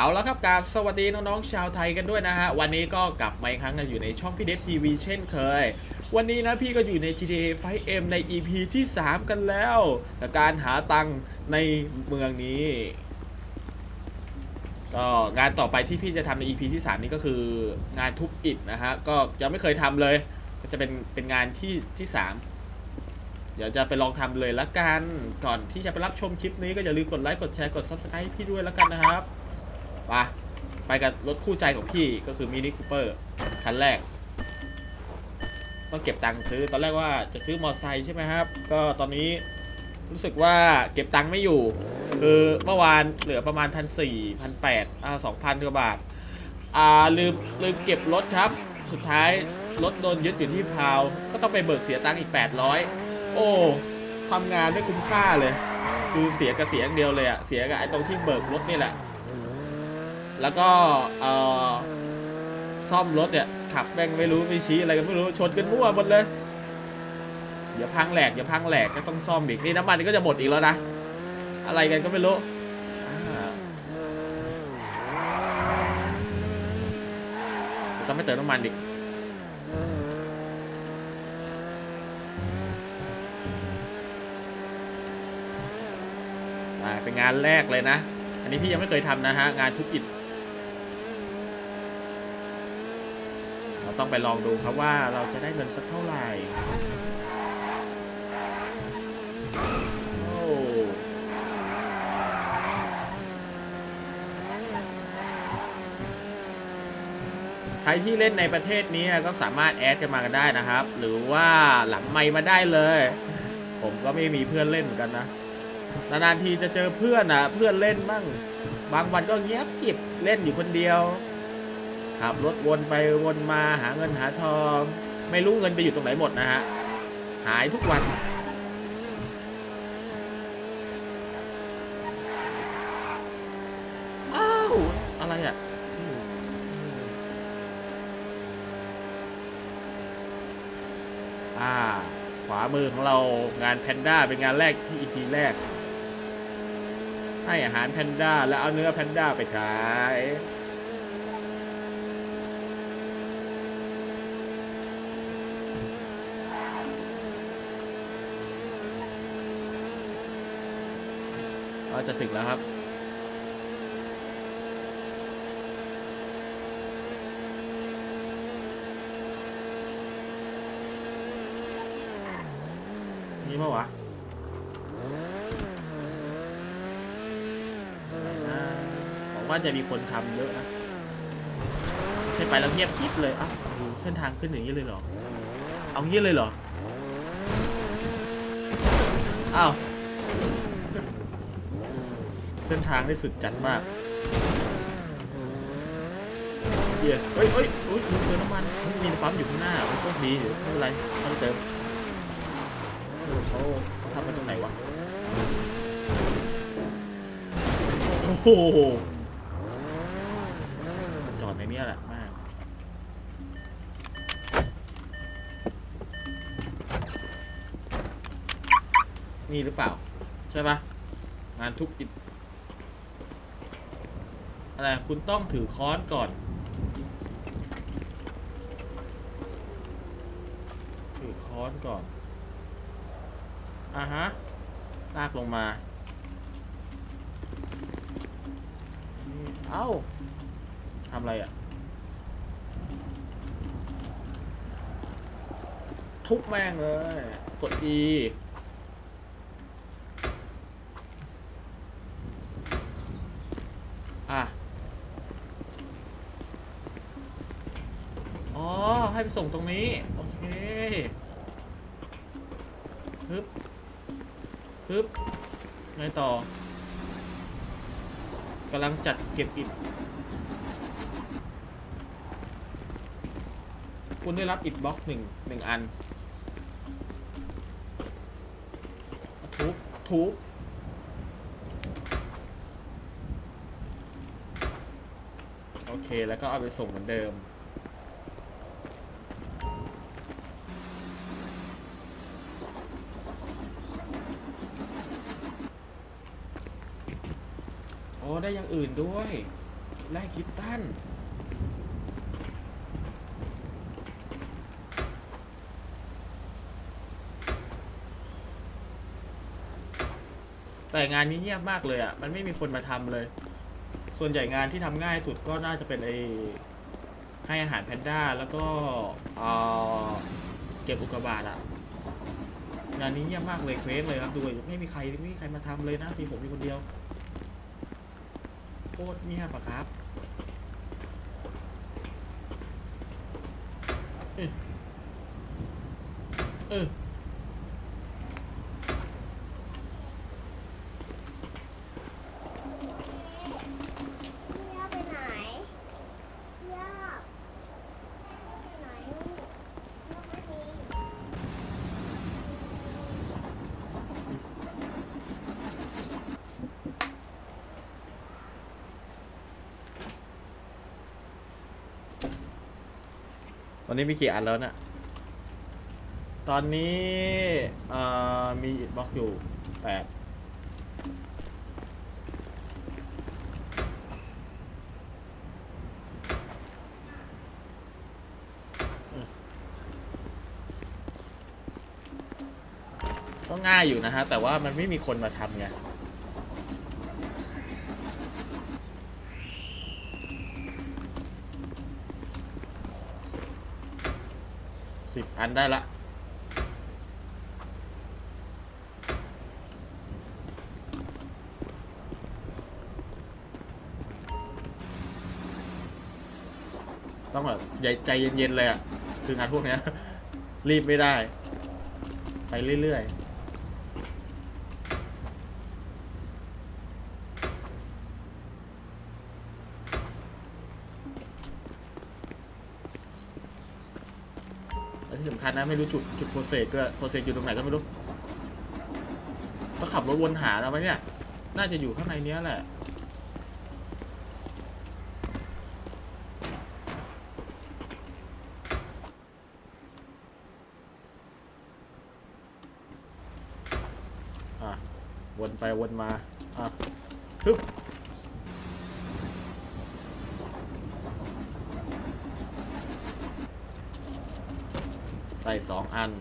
เอาล้วครับการสวัสดีน้องๆชาวไทยกันด้วยนะฮะ วันนี้ก็กลับมาอีกครั้งกันอยู่ในช่องพี่เดฟทีวีเช่นเคย วันนี้นะพี่ก็อยู่ใน GTA 5M ใน EP ที่ 3 กันแล้วกับการหาตังค์ในเมืองนี้ก็งานต่อไปที่พี่จะทำใน EP ที่ 3 นี้ก็คืองานทุบอิฐนะฮะ ก็ยังไม่เคยทำเลย ก็จะเป็นเป็นงานที่ที่3เดี๋ยวจะไปลองทำเลยละกัน ก่อนที่จะไปรับชมคลิปนี้ก็อย่าลืมกดไลค์ กดแชร์ กด Subscribe พี่ด้วยละกันนะครับ ไปไปกับรถคู่ใจของพี่ก็คือมินิคูเปอร์คันแรก ต้องเก็บตังค์ซื้อตอนแรกว่าจะซื้อมอเตอร์ไซค์ใช่ไหมครับ ก็ตอนนี้รู้สึกว่าเก็บตังค์ไม่อยู่ คือเมื่อวานเหลือประมาณพันสี่พันแปดอ่าสองพันกว่าบาท อ่าลืมลืมเก็บรถครับ สุดท้ายรถโดนยึดอยู่ที่พาว ก็ต้องไปเบิกเสียตังค์อีก 800 โอ้ทำงานไม่คุ้มค่าเลย คือเสียกับเสียอย่างเดียวเลยอะเสียกับไอ้ตรงที่เบิกรถนี่แหละ แล้วก็เอ่อซ่อมรถเนี่ยขับแม่งไม่รู้ไม่ชี้อะไรกันไม่รู้ชนกันมั่วหมดเลยอย่าพังแหลกอย่าพังแหลกก็ต้องซ่อมอีกนี่น้ำมันก็จะหมดอีกแล้วนะอะไรกันก็ไม่รู้ต้องไม่เติมน้ำมันอีกอ่าเป็นงานแรกเลยนะ อันนี้พี่ยังไม่เคยทำนะฮะ งานทุบอิฐเรา ต้องไปลองดูครับว่าเราจะได้เงินสักเท่าไหร่ โอ้ใครที่เล่นในประเทศนี้ก็สามารถแอดกันมากันได้นะครับ หรือว่าหลังไมค์มาได้เลย ผมก็ไม่มีเพื่อนเล่นเหมือนกันนะนานๆทีจะเจอเพื่อนนะเพื่อนเล่นบ้าง บางวันก็เงียบจิบเล่นอยู่คนเดียว ขับรถวนไปวนมาหาเงินหาทอง ไม่รู้เงินไปอยู่ตรงไหนหมดนะฮะ หายทุกวัน อ้าว อะไรอะอ่า ขวามือของเรางานแพนด้าเป็นงานแรกที่ EP แรก ให้อาหารแพนด้าแล้วเอาเนื้อแพนด้าไปขาย เราจะถึงแล้วครับ นี่ปะวะอะไรนะบอกว่าจะมีคนทำเยอะนะไม่ใช่ไปแล้วเงียบกิ๊บเลยอ้าวเส้นทางขึ้นอย่างนี้เลยเหรอ เอางี้เลยเหรอ อ้าว เส้นทางได้สุดจัดมากเหี้ยเฮ้ยเฮ้ยอุ้ยเติมน้ำมันมีปั๊มอยู่ข้างหน้าโชคดีอยู่ไม่เป็นไรต้องเติมเขาเขาทำกันตรงไหนวะ โอ้โห จอดในเนี้ยแหละมากนี่หรือเปล่า ใช่ปะงานทุบอิฐ อะไรคุณต้องถือค้อนก่อน ถือค้อนก่อนอ่าฮะ ลากลงมา เอ้าทำอะไรอะ ทุบแม่งเลย กด E อะ อ๋อ ให้ไปส่งตรงนี้ โอเคฮึบฮึบไงต่อกำลังจัดเก็บอิฐคุณได้รับอิฐบล็อกหนึ่งหนึ่งอัน ทุบ ทุบโอเค แล้วก็เอาไปส่งเหมือนเดิม โอื่นด้วยแร่คิดตันแต่งานนี้เงียบมากเลยอะ มันไม่มีคนมาทำเลย ส่วนใหญ่งานที่ทำง่ายสุดก็น่าจะเป็นไอให้อาหารแพนด้าแล้วก็เออเก็บอุกกาบาตอะ งานนี้เงียบมากเลยเควสเลยครับ ดูไม่มีใครไม่มีใครมาทำเลยนะมีผมมีคนเดียว คตรเงียบอะครับเออเออ ย่าไปไหนย่าไปไหนลูกลูกไม่มี ตอนนี้มีกี่อันแล้วเนะ่ะตอนนี้เอ่อมีบล็อกอยู่แปดก็ง่ายอยู่นะฮะ แต่ว่ามันไม่มีคนมาทำไง สิบอันได้ละ ต้องแบบใจเย็นๆเลยอะ คืองานพวกเนี้ย รีบไม่ได้ ไปเรื่อยๆและที่สำ คัญนะไม่รู้จุดจุดโปรเซสด้วยโปรเซสอยู่ตรงไหนก็ไม่รู้ก็ขับรถวนหาแล้วไหมเนี่ย น่าจะอยู่ข้างในเนี้ยแหละอะวนไปวนมา อะฮึบ ส่สองอัน โ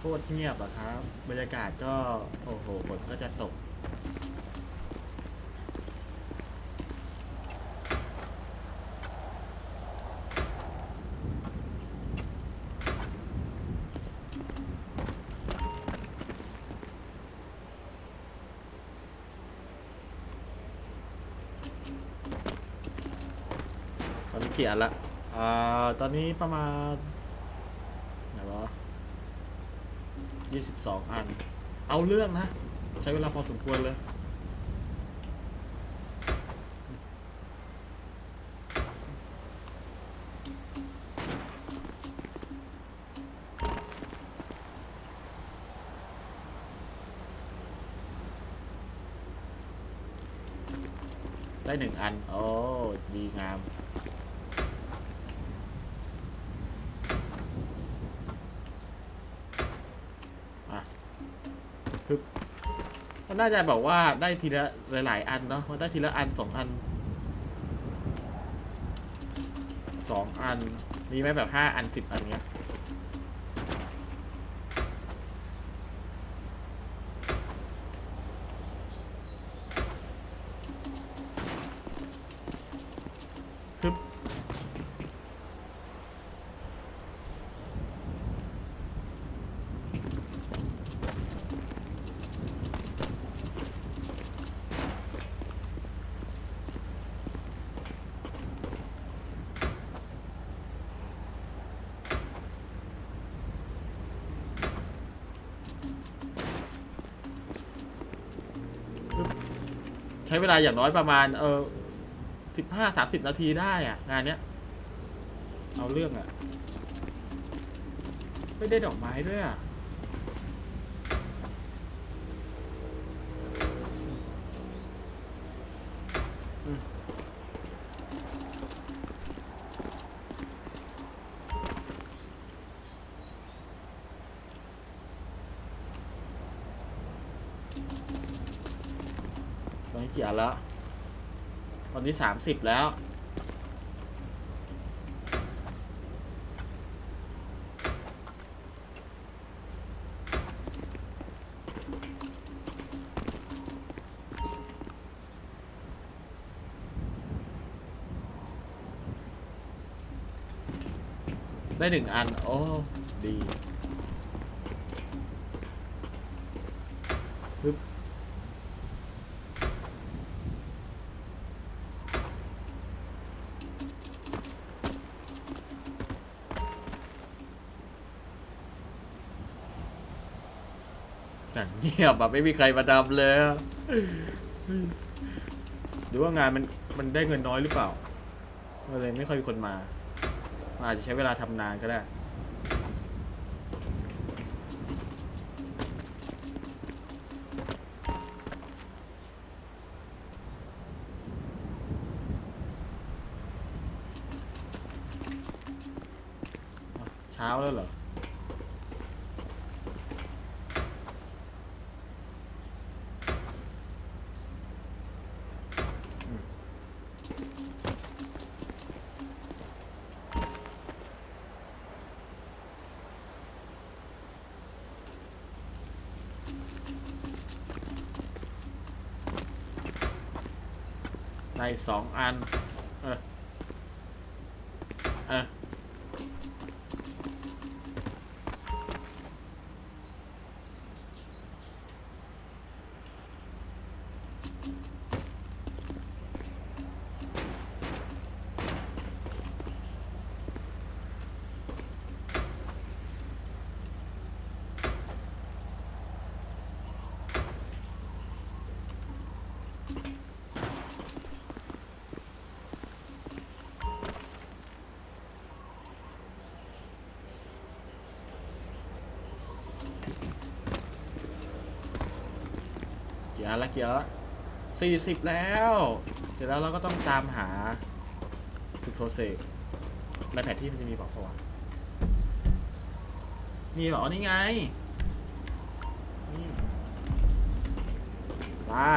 คตรเงียบอะครับ บรรยากาศก็ โอ้โหฝนก็จะตก กี่อันละอ่าตอนนี้ประมาณไหนวะยี่สิบสองอัน เอาเรื่องนะ ใช้เวลาพอสมควรเลย ได้หนึ่งอัน โอ้ ดีงาม อะฮึบ มันน่าจะบอกว่าได้ทีละหลาย ๆ อันเนาะ มันได้ทีละอันสองอัน สองอัน มีไหมแบบห้าอันสิบอันเนี้ย ช้เวลาอย่างน้อยประมาณ เออสิบห้าสามสิบนาทีได้อะงานเนี้ย เอาเรื่องอะไม่ได้ดอกไม้ด้วยอะ อืมตอนนี้กี่อันแล้ว ตอ นี้สามสิบแล้ว ได้หนึ่งอัน โอ้ ดีปึ๊บอย่าง เงียบแบบไม่มีใครมาทำเลยหรือว่างานมันมันได้เงินน้อยหรือเปล่าก็เลยไม่ค่อยมีคนมา อาจจะใช้เวลาทำนานก็ได้เช้าแล้วเหรอ ได้สองอัน เออ เออ กี่อันละกี่อันละสี่สิบแล้ว เสร็จแล้วเราก็ต้องตามหาทุกโปรเซสในแผนที่มันจะมีบอกปะวมีบอกนี่ไง ได้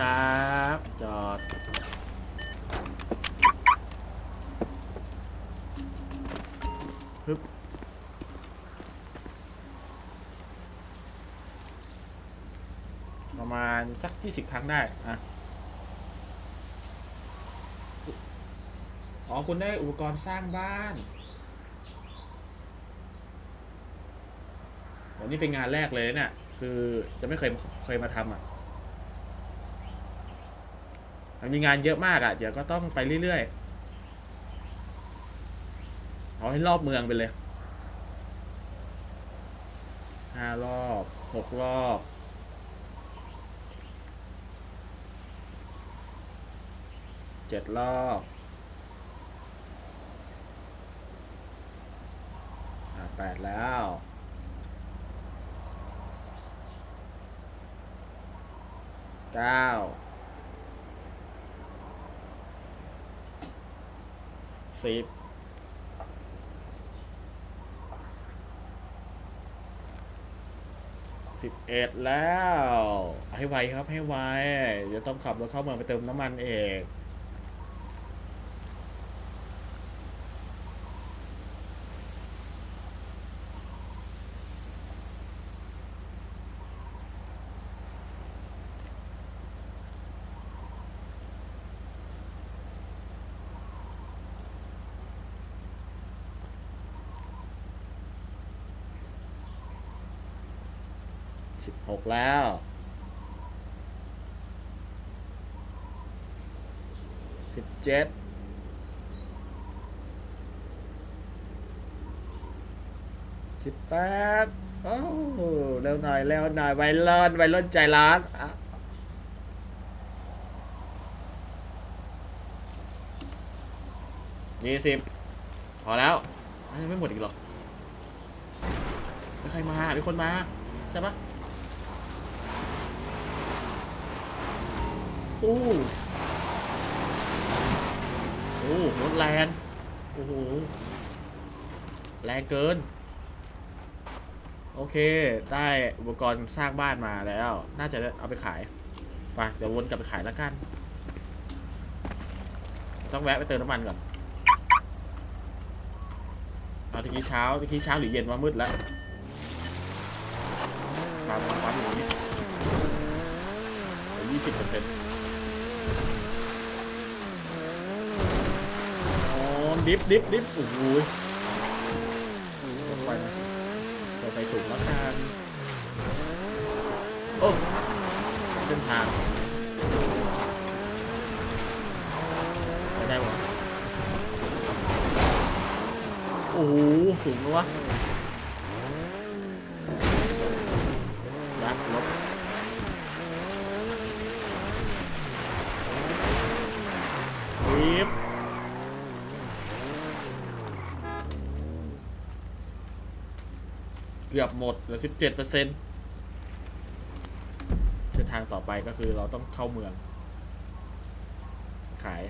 ครับ จอด ฮึบประมาณสักยี่สิบครั้งได้อะอ๋อ คุณได้อุปกรณ์สร้างบ้านวันนี้เป็นงานแรกเลยเนี่ย คือจะไม่เคยเคยมาทำอะ มันมีงานเยอะมากอะ เดี๋ยวก็ต้องไปเรื่อยๆ ให้รอบเมืองไปเลยห้ารอบหกรอบ เจ็ดรอบแปดแล้วเก้าสิบ สิบเอ็ดแล้ว ให้ไวครับให้ไวเดี๋ยวต้องขับรถเข้าเมืองไปเติมน้ำมันเอง สิบหกแล้วสิบเจ็ดสิบแปดโอ้แล้วหน่อยแล้วหน่อยไวร้อนไวร้อนใจร้านยี่สิบพอแล้วไม่หมดอีกหรอกม่ใครมา มีคนมา ใช่ปะ โอ้โอ้รถแรงโอ้โห แรงเกิน โอเค ได้อุปกรณ์สร้างบ้านมาแล้ว น่าจะเอาไปขาย ไป เดี๋ยววนกลับไปขายแล้วกัน ต้องแวะไปเติมน้ำมันก่อนเอาตะกี้เช้าตะกี้เช้าหรือเย็นว่ามืดแล้วปั๊มปั๊มอย่างนี้ยี่สิบเปอร์เซ็นต์ อ๋อดิฟดิฟดิฟโอ้โหไปไปสูงแล้วกันโอ้เส้นทางไปได้หมดโอ้โหสูงเลยวะ เกือบหมดเหลือสิบเจ็ดเปอร์เซ็นต์เส้นทางต่อไปก็คือเราต้องเข้าเมือง ขาย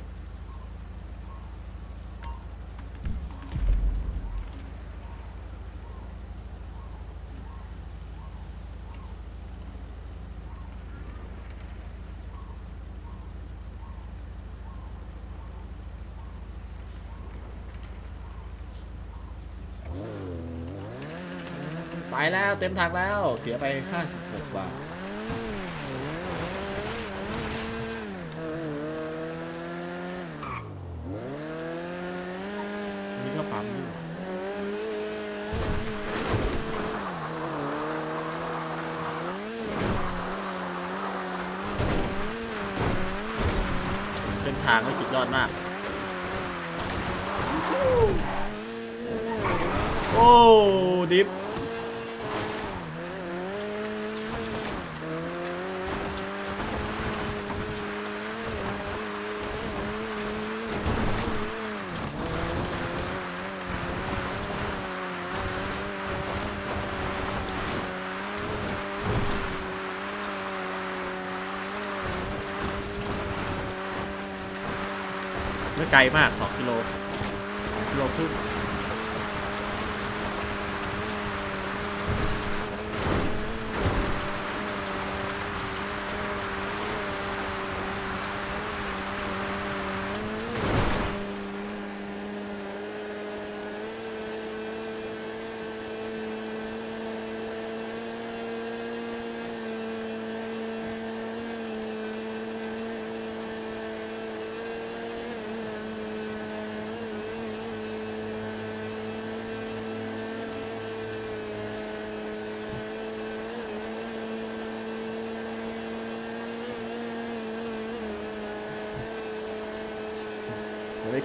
ไป แล้วเต็มทางแล้วเสียไป 56 บาทนี่ก็ปั๊มอยู่เส้นทางก็สุดยอดมาก โอ้ ดิฟ ไม่ไกลมาก 2 กิโล2กิโลครึ่ง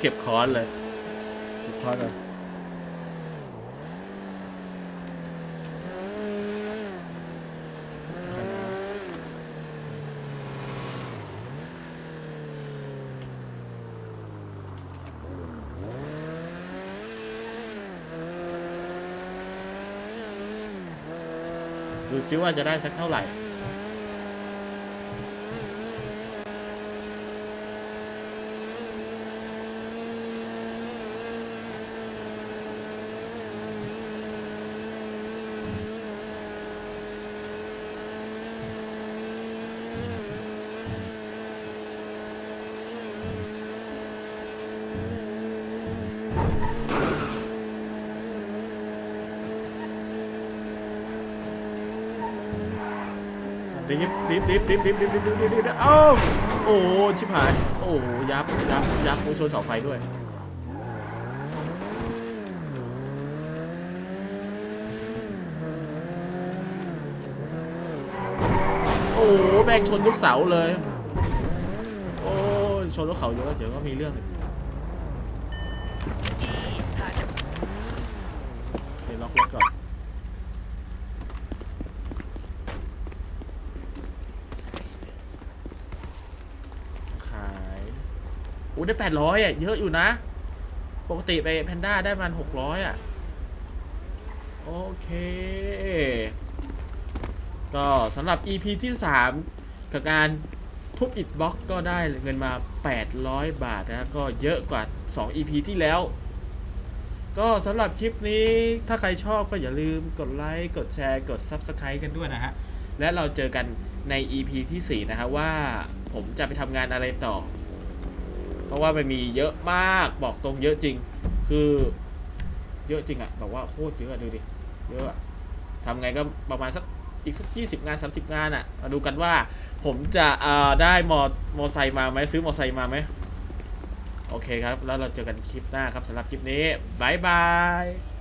ก็บค้อนเลยเก็บค้อนเลยดูซิว่าจะได้สักเท่าไหร่ ดิฟดิฟดิฟดิฟดิฟดิฟดิฟดิฟดิฟดิฟเอ้าโอ้ชิบหาย โอ้ยับยับยับโอ้ชนเสาไฟด้วยโอ้แม่งชนทุกเสาเลย โอ้ชนรถเขาเยอะเดี๋ยวก็มีเรื่องอีกโอเคล็อกรถก่อน ขายโอ้ ได้แปดร้อยอะ เยอะอยู่นะ ปกติไปแพนด้าได้ประมันหกร้อยอะ โอเค ก็สำหรับ EP ที่ 3 กับการทุบอิดบล็อกก็ได้เงินมา 800 บาทนะก็เยอะกว่า 2 EP ที่แล้ว ก็สำหรับคลิปนี้ถ้าใครชอบก็อย่าลืมกดไลค์ กดแชร์ กด Subscribe กันด้วยนะฮะ และเราเจอกันใน EP ที่ 4 นะฮะว่าผมจะไปทำงานอะไรต่อ เพราะว่ามันมีเยอะมากบอกตรงเยอะจริง คือเยอะจริงอะแบบว่าโคตรเยอะอะดูดิเยอะอะทำไงก็ประมาณสักอีกสักยี่สิบงานสามสิบงานอะมาดูกันว่า ผมจะเอ่อได้มอมอไซค์มาไหมซื้อมอไซค์มาไหมโอเคครับ แล้วเราเจอกันคลิปหน้าครับสำหรับคลิปนี้บายบาย